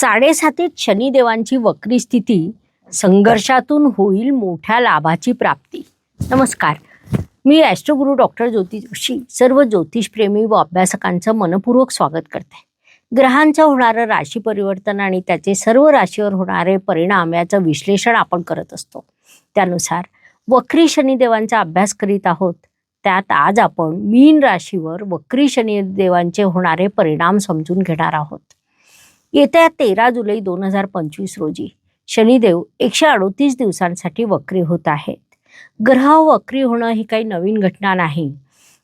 साडेसातीत शनिदेवांची वक्री स्थिती संघर्षातून होईल मोठ्या लाभाची प्राप्ती. नमस्कार. मी ॲस्ट्रोगुरू डॉक्टर ज्योती जोशी सर्व ज्योतिषप्रेमी व अभ्यासकांचं मनपूर्वक स्वागत करते. ग्रहांचं होणारं राशी परिवर्तन आणि त्याचे सर्व राशीवर होणारे परिणाम याचं विश्लेषण आपण करत असतो. त्यानुसार वक्री शनिदेवांचा अभ्यास करीत आहोत. त्यात आज आपण मीन राशीवर वक्री शनिदेवांचे होणारे परिणाम समजून घेणार आहोत. येत्या तेरा जुलै दोन हजार पंचवीस रोजी शनिदेव एकशे अडोतीस दिवसांसाठी वक्री होत आहेत. ग्रह वक्री होणं ही काही नवीन घटना नाही.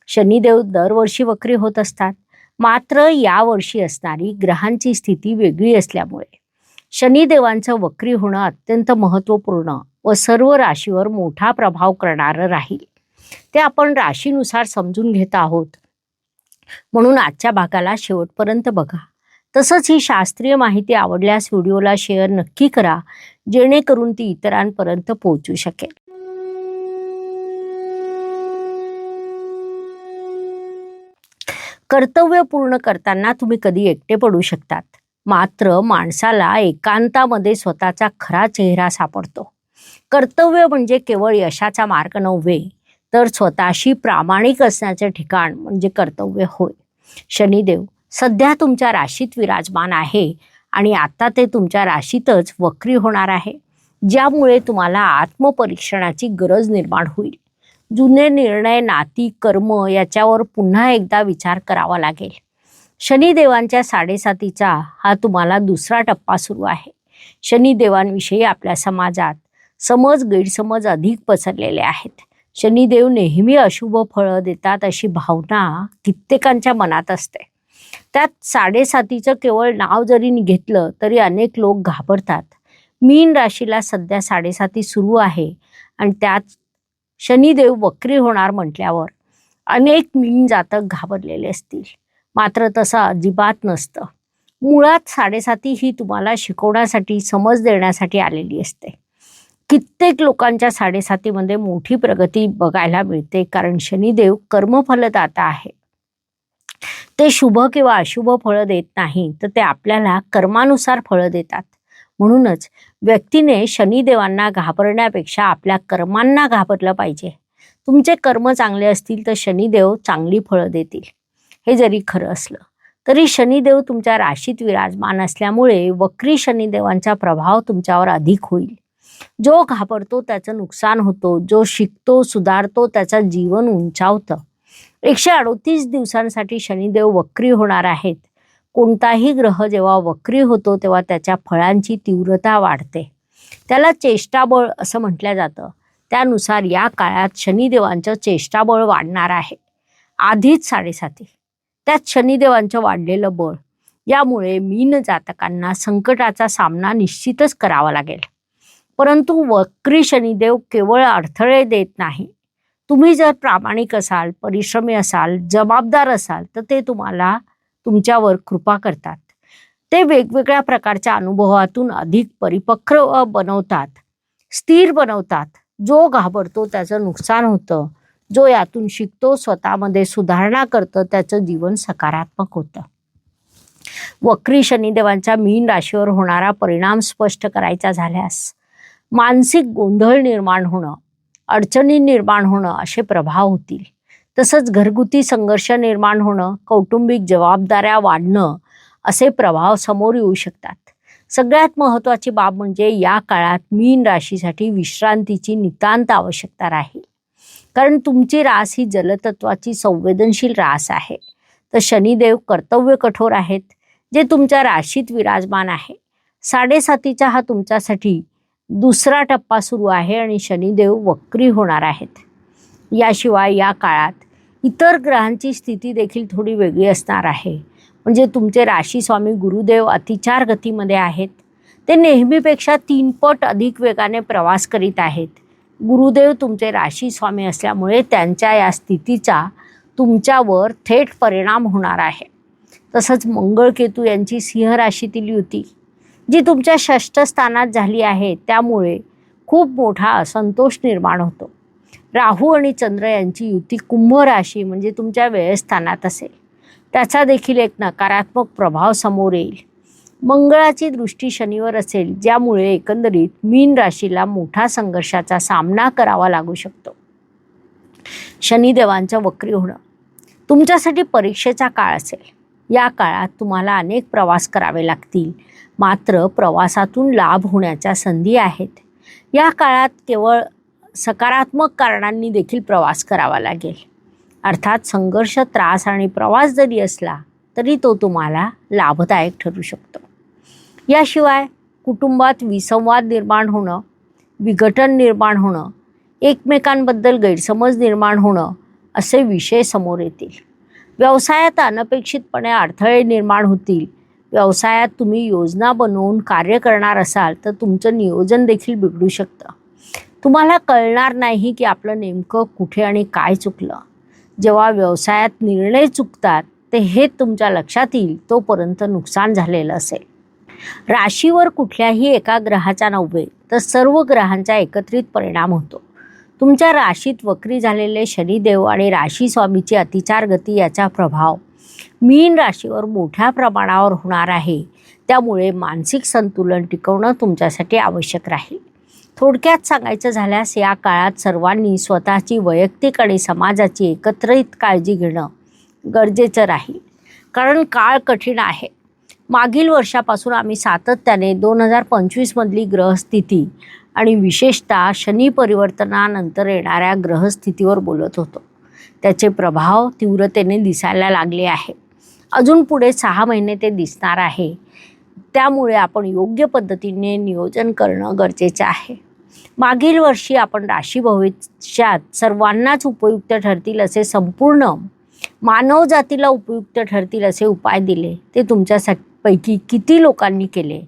शनिदेव दरवर्षी वक्री होत असतात. मात्र यावर्षी असणारी ग्रहांची स्थिती वेगळी असल्यामुळे शनिदेवांचं वक्री होणं अत्यंत महत्त्वपूर्ण व सर्व राशीवर मोठा प्रभाव करणारं राहील. ते आपण राशीनुसार समजून घेत आहोत. म्हणून आजच्या भागाला शेवटपर्यंत बघा. तसंच ही शास्त्रीय माहिती आवडल्यास व्हिडिओला शेअर नक्की करा जेणेकरून ती इतरांपर्यंत पोहोचू शकेल. कर्तव्य पूर्ण करताना तुम्ही कधी एकटे पडू शकतात. मात्र माणसाला एकांतामध्ये स्वतःचा खरा चेहरा सापडतो. कर्तव्य म्हणजे केवळ यशाचा मार्ग नव्हे तर स्वतःशी प्रामाणिक असण्याचे ठिकाण म्हणजे कर्तव्य होय. शनिदेव सध्या तुमच्या राशीत विराजमान आहे आणि आता ते तुमच्या राशीतच वक्री होणार आहे. ज्यामुळे तुम्हाला आत्मपरीक्षणाची गरज निर्माण होईल. जुने निर्णय नाती कर्म याच्यावर पुन्हा एकदा विचार करावा लागेल. शनिदेवांच्या साडेसातीचा हा तुम्हाला दुसरा टप्पा सुरू आहे. शनिदेवांविषयी आपल्या समाजात समज गैरसमज अधिक पसरलेले आहेत. शनिदेव नेहमी अशुभ फळं देतात अशी भावना कित्येकांच्या मनात असते. त्यात साडेसातीचं केवळ नाव जरी घेतलं तरी अनेक लोक घाबरतात. मीन राशीला सध्या साडेसाती सुरू आहे आणि त्यात शनिदेव वक्री होणार म्हटल्यावर अनेक मीन जातक घाबरलेले असतील. मात्र तसं अजिबात नसतं. मुळात साडेसाती ही तुम्हाला शिकवण्यासाठी समज देण्यासाठी आलेली असते. कित्येक लोकांच्या साडेसातीमध्ये मोठी प्रगती बघायला मिळते कारण शनिदेव कर्मफलदाता आहे. ते शुभ किंवा अशुभ फळं देत नाही तर ते आपल्याला कर्मानुसार फळं देतात. म्हणूनच व्यक्तीने शनिदेवांना घाबरण्यापेक्षा आपल्या कर्मांना घाबरलं पाहिजे. तुमचे कर्म चांगले असतील तर शनिदेव चांगली फळं देतील. हे जरी खरं असलं तरी शनिदेव तुमच्या राशीत विराजमान असल्यामुळे वक्री शनिदेवांचा प्रभाव तुमच्यावर अधिक होईल. जो घाबरतो त्याचं नुकसान होतो. जो शिकतो सुधारतो त्याचं जीवन उंचावतं. एकशे अडोतीस दिवसांसाठी शनिदेव वक्री होणार आहेत. कोणताही ग्रह जेव्हा वक्री होतो तेव्हा त्याच्या फळांची तीव्रता वाढते. त्याला चेष्टाबळ असं म्हटलं जातं. त्यानुसार या काळात शनिदेवांचं चेष्टाबळ वाढणार आहे. आधीच साडेसाती. त्यात शनिदेवांचं वाढलेलं बळ. यामुळे मीन जातकांना संकटाचा सामना निश्चितच करावा लागेल. परंतु वक्री शनिदेव केवळ अडथळे देत नाही. तुम्ही जर प्रामाणिक असाल परिश्रमी असाल जबाबदार असाल तर ते तुम्हाला तुमच्यावर कृपा करतात. ते वेगवेगळ्या प्रकारच्या अनुभवातून अधिक परिपक्व बनवतात स्थिर बनवतात. जो घाबरतो त्याचं नुकसान होतं जो यातून शिकतो स्वतःमध्ये सुधारणा करतं त्याचं जीवन सकारात्मक होतं. वक्री शनिदेवांच्या मीन राशीवर होणारा परिणाम स्पष्ट करायचा झाल्यास मानसिक गोंधळ निर्माण होणं अडचणी निर्माण होणं असे प्रभाव होतील. तसंच घरगुती संघर्ष निर्माण होणं कौटुंबिक जबाबदाऱ्या वाढणं असे प्रभाव समोर येऊ शकतात. सगळ्यात महत्त्वाची बाब म्हणजे या काळात मीन राशीसाठी विश्रांतीची नितांत आवश्यकता राहील. कारण तुमची रास ही जलतत्वाची संवेदनशील रास आहे. तर शनिदेव कर्तव्य कठोर आहेत जे तुमच्या राशीत विराजमान आहे. साडेसातीचा हा तुमच्यासाठी दुसरा टप्पा सुरू आहे आणि शनिदेव वक्री होणार आहेत. याशिवाय या काळात इतर ग्रहांची स्थिती देखील थोडी वेगळी असणार आहे. म्हणजे तुमचे राशी स्वामी गुरुदेव अतिचार गतीमध्ये आहेत. ते नेहमीपेक्षा तीनपट अधिक वेगाने प्रवास करीत आहेत. गुरुदेव तुमचे राशी स्वामी असल्यामुळे त्यांच्या या स्थितीचा तुमच्यावर थेट परिणाम होणार आहे. तसंच मंगळकेतू यांची सिंह राशीतील युती जी तुमच्या षष्ठस्थानात झाली आहे त्यामुळे खूप मोठा असंतोष निर्माण होतो. राहू आणि चंद्र यांची युती कुंभ राशी म्हणजे तुमच्या व्ययस्थानात असेल. त्याचा देखील एक नकारात्मक प्रभाव समोर येईल. मंगळाची दृष्टी शनिवर असेल ज्यामुळे एकंदरीत मीन राशीला मोठा संघर्षाचा सामना करावा लागू शकतो. शनिदेवांचं वक्री होणं. तुमच्यासाठी परीक्षेचा काळ असेल. या काळात तुम्हाला अनेक प्रवास करावे लागतील. मात्र प्रवासातून लाभ होण्याच्या संधी आहेत. या काळात केवळ सकारात्मक कारणांनी देखील प्रवास करावा लागेल. अर्थात संघर्ष त्रास आणि प्रवास जरी असला तरी तो तुम्हाला लाभदायक ठरू शकतो. याशिवाय कुटुंबात विसंवाद निर्माण होणं विघटन निर्माण होणं एकमेकांबद्दल गैरसमज निर्माण होणं असे विषय समोर येतील. व्यवसायात अनपेक्षितपणे अडथळे निर्माण होतील. व्यवसायात तुम्ही योजना बनवून कार्य करणार असाल तर तुमचं नियोजन देखील बिघडू शकतं. तुम्हाला कळणार नाही की आपलं नेमकं कुठे आणि काय चुकलं. जेव्हा व्यवसायात निर्णय चुकतात ते हे तुमच्या लक्षात येईल तोपर्यंत नुकसान झालेलं असेल. राशीवर कुठल्याही एका ग्रहाचा नव्हे तर सर्व ग्रहांचा एकत्रित परिणाम होतो. तुमच्या राशीत वक्री झालेले शनिदेव आणि राशी स्वामीची अतिचार गती याचा प्रभाव मीन राशीवर मोठ्या प्रमाणावर होणार आहे. त्यामुळे मानसिक संतुलन टिकवणं तुमच्यासाठी आवश्यक राहील. थोडक्यात सांगायचं झाल्यास या काळात सर्वांनी स्वतःची वैयक्तिक आणि समाजाची एकत्रित काळजी घेणं गरजेचं राहील. कारण काळ कठीण आहे. मागील वर्षापासून आम्ही सातत्याने दोन हजार पंचवीसमधली ग्रहस्थिती आणि विशेषतः शनी परिवर्तनानंतर येणाऱ्या ग्रहस्थितीवर बोलत होतो. त्याचे प्रभाव तीव्रतेने दिसायला लागले आहे. अजून पुढे सहा महिने ते दिसणार आहे. त्यामुळे आपण योग्य पद्धतीने नियोजन करणं गरजेचं आहे. मागील वर्षी आपण राशी भविष्यात सर्वांनाच उपयुक्त ठरतील असे संपूर्ण मानवजातीला उपयुक्त ठरतील असे उपाय दिले. ते तुमच्या पैकी किती लोकांनी केले?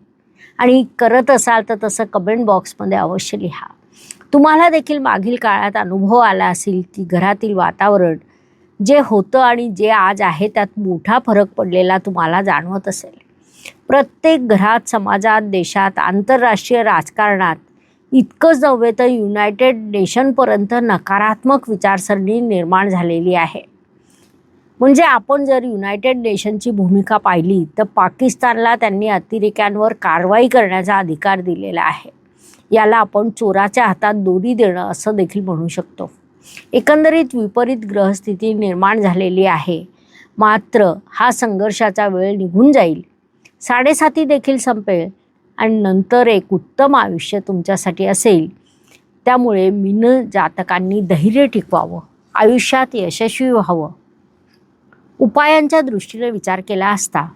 आणि करत असाल तर तसं कमेंट बॉक्समध्ये अवश्य लिहा. तुम्हाला देखील मागील काळात अनुभव आला असेल की घरातील वातावरण जे होतं आणि जे आज आहे त्यात मोठा फरक पडलेला तुम्हाला जाणवत असेल. प्रत्येक घरात समाजात देशात आंतरराष्ट्रीय राजकारणात इतकंच नव्हे तर युनायटेड नेशनपर्यंत नकारात्मक विचारसरणी निर्माण झालेली आहे. म्हणजे आपण जर युनायटेड नेशनची भूमिका पाहिली तर पाकिस्तानला त्यांनी अतिरेक्यांवर कारवाई करण्याचा अधिकार दिलेला आहे. याला आपण चोराच्या हातात दोरी देणं असं देखील म्हणू शकतो. एकंदरीत विपरीत ग्रहस्थिती निर्माण झालेली आहे. मात्र हा संघर्षाचा वेळ निघून जाईल. साडेसाती देखील संपेल आणि नंतर एक उत्तम आयुष्य तुमच्यासाठी असेल. त्यामुळे मिन जातकांनी धैर्य टिकवावं. आयुष्यात यशस्वी व्हावं. उपायांच्या दृष्टीने विचार केला असता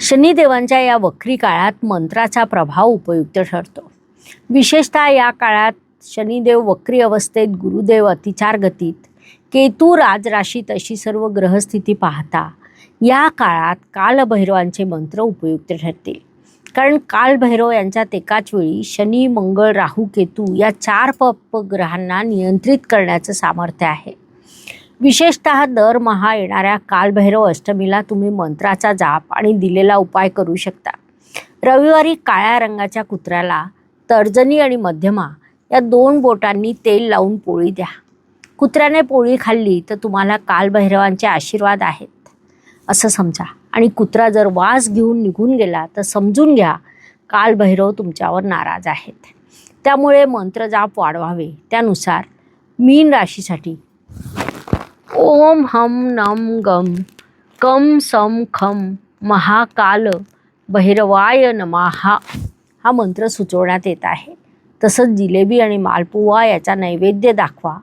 शनिदेवांच्या या वक्री काळात मंत्राचा प्रभाव उपयुक्त ठरतो. विशेषतः या काळात शनिदेव वक्री अवस्थेत गुरुदेव अतिचार गतीत केतू राजराशीत अशी सर्व ग्रहस्थिती पाहता या काळात कालभैरवांचे मंत्र उपयुक्त ठरतील. कारण कालभैरव यांच्यात एकाच वेळी शनी मंगळ राहू केतू या चार पप ग्रहांना नियंत्रित करण्याचं सामर्थ्य आहे. विशेषतः दरमहा येणाऱ्या कालभैरव अष्टमीला तुम्ही मंत्राचा जाप आणि दिलेला उपाय करू शकता. रविवारी काळ्या रंगाच्या कुत्र्याला तर्जनी आणि मध्यमा या दोन बोटांनी तेल लावून पोळी द्या. कुत्र्याने पोळी खाल्ली तर तुम्हाला कालभैरवांचे आशीर्वाद आहेत. असं समजा. आणि कुत्रा जर वास घेऊन निघून गेला तर समजून घ्या कालभैरव तुमच्यावर नाराज आहेत. त्यामुळे मंत्रजाप वाढवावे. त्यानुसार मीन राशीसाठी ओम हम नम गम कम सम खम महाकाल भैरवाय नमाहा. हा मंत्र सुचवण्यात येत आहे. तसंच जिलेबी आणि मालपुवा याचा नैवेद्य दाखवा.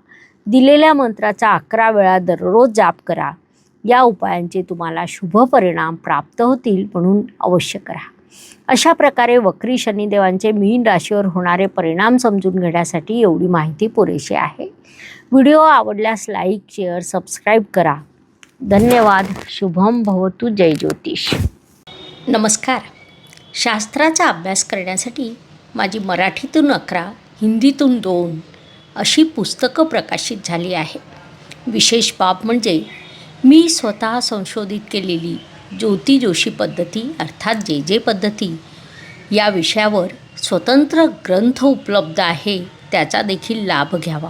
दिलेल्या मंत्राचा अकरा वेळा दररोज जाप करा. या उपायांचे तुम्हाला शुभ परिणाम प्राप्त होतील म्हणून अवश्य करा. अशा प्रकारे वक्री शनिदेवांचे मीन राशीवर होणारे परिणाम समजून घेण्यासाठी एवढी माहिती पुरेशी आहे. व्हिडिओ आवडल्यास लाईक शेअर सबस्क्राईब करा. धन्यवाद. शुभम भवतु. जय ज्योतिष. नमस्कार. शास्त्राचा अभ्यास करण्यासाठी माझी मराठीतून अकरा हिंदीतून दोन अशी पुस्तकं प्रकाशित झाली आहे विशेष बाब म्हणजे मी स्वतः संशोधित केलेली ज्योती जोशी पद्धती अर्थात जे जे पद्धती या विषयावर स्वतंत्र ग्रंथ उपलब्ध आहे त्याचा देखील लाभ घ्यावा.